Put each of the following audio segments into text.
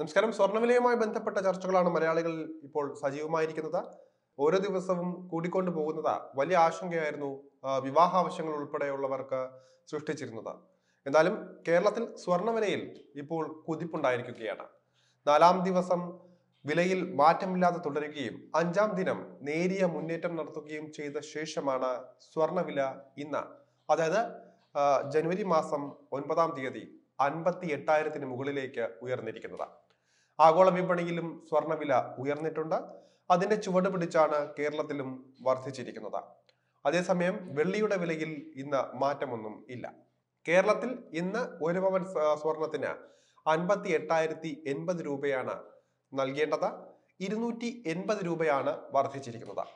നമസ്കാരം. സ്വർണവിലയുമായി ബന്ധപ്പെട്ട ചർച്ചകളാണ് മലയാളികൾ ഇപ്പോൾ സജീവമായിരിക്കുന്നത്. ഓരോ ദിവസവും കൂടിക്കൊണ്ടു പോകുന്നത് വലിയ ആശങ്കയായിരുന്നു വിവാഹ ആവശ്യങ്ങൾ ഉൾപ്പെടെയുള്ളവർക്ക് സൃഷ്ടിച്ചിരുന്നത്. എന്നാലും കേരളത്തിൽ സ്വർണവിലയിൽ ഇപ്പോൾ കുതിപ്പുണ്ടായിരിക്കുകയാണ്. നാലാം ദിവസം വിലയിൽ മാറ്റമില്ലാതെ തുടരുകയും അഞ്ചാം ദിനം നേരിയ മുന്നേറ്റം നടത്തുകയും ചെയ്ത ശേഷമാണ് സ്വർണവില ഇന്ന് അതായത് ജനുവരി മാസം ഒൻപതാം തീയതി അൻപത്തി എട്ടായിരത്തിന് മുകളിലേക്ക് ഉയർന്നിരിക്കുന്നത്. ആഗോള വിപണിയിലും സ്വർണവില ഉയർന്നിട്ടുണ്ട്. അതിന്റെ ചുവട് പിടിച്ചാണ് കേരളത്തിലും വർദ്ധിച്ചിരിക്കുന്നത്. അതേസമയം വെള്ളിയുടെ വിലയിൽ ഇന്ന് മാറ്റമൊന്നും ഇല്ല. കേരളത്തിൽ ഇന്ന് ഒരു പവൻ സ്വ- സ്വർണത്തിന് അൻപത്തി എട്ടായിരത്തി എൺപത് രൂപയാണ് നൽകേണ്ടത്. ഇരുന്നൂറ്റി എൺപത് രൂപയാണ് വർദ്ധിച്ചിരിക്കുന്നത്.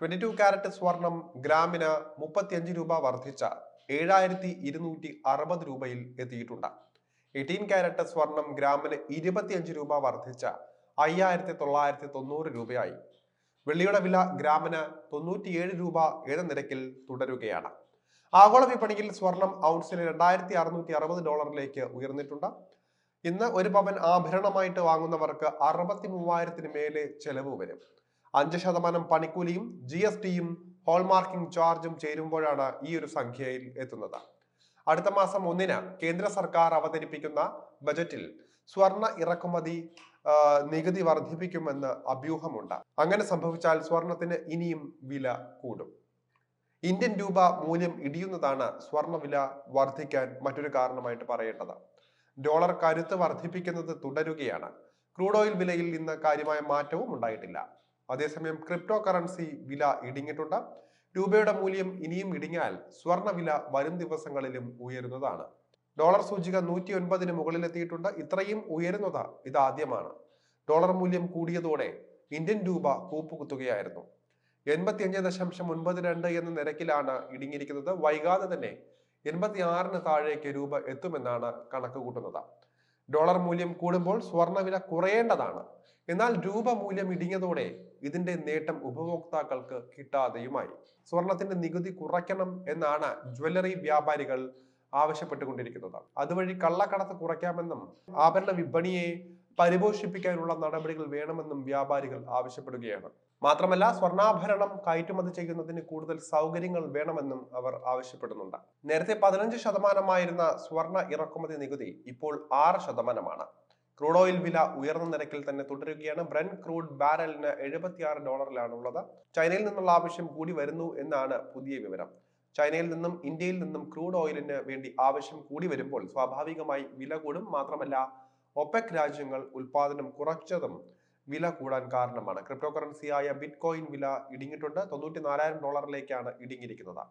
ട്വന്റി ടു കാരറ്റ് സ്വർണം ഗ്രാമിന് മുപ്പത്തിയഞ്ച് രൂപ വർദ്ധിച്ച ഏഴായിരത്തി ഇരുന്നൂറ്റി അറുപത് രൂപയിൽ എത്തിയിട്ടുണ്ട്. എയ്റ്റീൻ കാരറ്റ് സ്വർണം ഗ്രാമിന് ഇരുപത്തിയഞ്ച് രൂപ വർദ്ധിച്ച അയ്യായിരത്തി തൊള്ളായിരത്തി തൊണ്ണൂറ് രൂപയായി. വെള്ളിയുടെ വില ഗ്രാമിന് തൊണ്ണൂറ്റിയേഴ് രൂപ എന്ന നിരക്കിൽ തുടരുകയാണ്. ആഗോള വിപണിയിൽ സ്വർണം ഔൺസിന് രണ്ടായിരത്തി അറുന്നൂറ്റി അറുപത് ഡോളറിലേക്ക് ഉയർന്നിട്ടുണ്ട്. ഇന്ന് ഒരു പവൻ ആഭരണമായിട്ട് വാങ്ങുന്നവർക്ക് അറുപത്തി മൂവായിരത്തിന് മേലെ ചെലവ് വരും. അഞ്ച് ശതമാനം പണിക്കൂലിയും ജി എസ് ടിയും ഹോൾമാർക്കിംഗ് ചാർജും ചേരുമ്പോഴാണ് ഈ ഒരു സംഖ്യയിൽ എത്തുന്നത്. അടുത്ത മാസം ഒന്നിന് കേന്ദ്ര സർക്കാർ അവതരിപ്പിക്കുന്ന ബജറ്റിൽ സ്വർണ ഇറക്കുമതി നികുതി വർദ്ധിപ്പിക്കുമെന്ന് അഭ്യൂഹമുണ്ട്. അങ്ങനെ സംഭവിച്ചാൽ സ്വർണത്തിന് ഇനിയും വില കൂടും. ഇന്ത്യൻ രൂപ മൂല്യം ഇടിയുന്നതാണ് സ്വർണവില വർദ്ധിക്കാൻ മറ്റൊരു കാരണമായിട്ട് പറയേണ്ടത്. ഡോളർ കരുത്ത് വർദ്ധിപ്പിക്കുന്നത് തുടരുകയാണ്. ക്രൂഡ് ഓയിൽ വിലയിൽ ഇന്ന് കാര്യമായ മാറ്റവും ഉണ്ടായിട്ടില്ല. അതേസമയം ക്രിപ്റ്റോ കറൻസി വില ഇടിഞ്ഞിട്ടുണ്ട്. രൂപയുടെ മൂല്യം ഇനിയും ഇടിഞ്ഞാൽ സ്വർണവില വരും ദിവസങ്ങളിലും ഉയരുന്നതാണ്. ഡോളർ സൂചിക നൂറ്റി ഒൻപതിന് മുകളിലെത്തിയിട്ടുണ്ട്. ഇത്രയും ഉയരുന്നത് ഇതാദ്യമാണ്. ഡോളർ മൂല്യം കൂടിയതോടെ ഇന്ത്യൻ രൂപ കൂപ്പുകുത്തുകയായിരുന്നു. എൺപത്തിയഞ്ച് ദശാംശം ഒൻപത് രണ്ട് എന്ന നിരക്കിലാണ് ഇടിഞ്ഞിരിക്കുന്നത് വൈകാതെ തന്നെ എൺപത്തി ആറിന് താഴേക്ക് രൂപ എത്തുമെന്നാണ് കണക്ക് കൂട്ടുന്നത്. ഡോളർ മൂല്യം കൂടുമ്പോൾ സ്വർണവില കുറയേണ്ടതാണ്. എന്നാൽ രൂപമൂല്യം ഇടിഞ്ഞതോടെ ഇതിന്റെ നേട്ടം ഉപഭോക്താക്കൾക്ക് കിട്ടാതെയുമായി. സ്വർണത്തിന്റെ നികുതി കുറയ്ക്കണം എന്നാണ് ജ്വല്ലറി വ്യാപാരികൾ ആവശ്യപ്പെട്ടുകൊണ്ടിരിക്കുന്നത്. അതുവഴി കള്ളക്കടത്ത് കുറയ്ക്കാമെന്നും ആഭരണ വിപണിയെ പരിപോഷിപ്പിക്കാനുള്ള നടപടികൾ വേണമെന്നും വ്യാപാരികൾ ആവശ്യപ്പെടുകയാണ്. മാത്രമല്ല സ്വർണാഭരണം കയറ്റുമതി ചെയ്യുന്നതിന് കൂടുതൽ സൗകര്യങ്ങൾ വേണമെന്നും അവർ ആവശ്യപ്പെടുന്നുണ്ട്. നേരത്തെ പതിനഞ്ച് ശതമാനമായിരുന്ന സ്വർണ ഇറക്കുമതി നികുതി ഇപ്പോൾ ആറ് ശതമാനമാണ്. ക്രൂഡ് ഓയിൽ വില ഉയർന്ന നിരക്കിൽ തന്നെ തുടരുകയാണ്. ബ്രൻ ക്രൂഡ് ബാരലിന് എഴുപത്തിയാറ് ഡോളറിലാണ് ഉള്ളത് ചൈനയിൽ നിന്നുള്ള ആവശ്യം കൂടി വരുന്നു എന്നാണ് പുതിയ വിവരം. ചൈനയിൽ നിന്നും ഇന്ത്യയിൽ നിന്നും ക്രൂഡ് ഓയിലിന് വേണ്ടി ആവശ്യം കൂടി വരുമ്പോൾ സ്വാഭാവികമായി വില കൂടും. മാത്രമല്ല ഒപെക് രാജ്യങ്ങൾ ഉൽപാദനം കുറച്ചതും വില കൂടാൻ കാരണമാണ്. ക്രിപ്റ്റോ കറൻസിയായ ബിറ്റ് കോയിൻ വില ഇടിഞ്ഞിട്ടുണ്ട്. തൊണ്ണൂറ്റി നാലായിരം ഡോളറിലേക്കാണ് ഇടിഞ്ഞിരിക്കുന്നത്.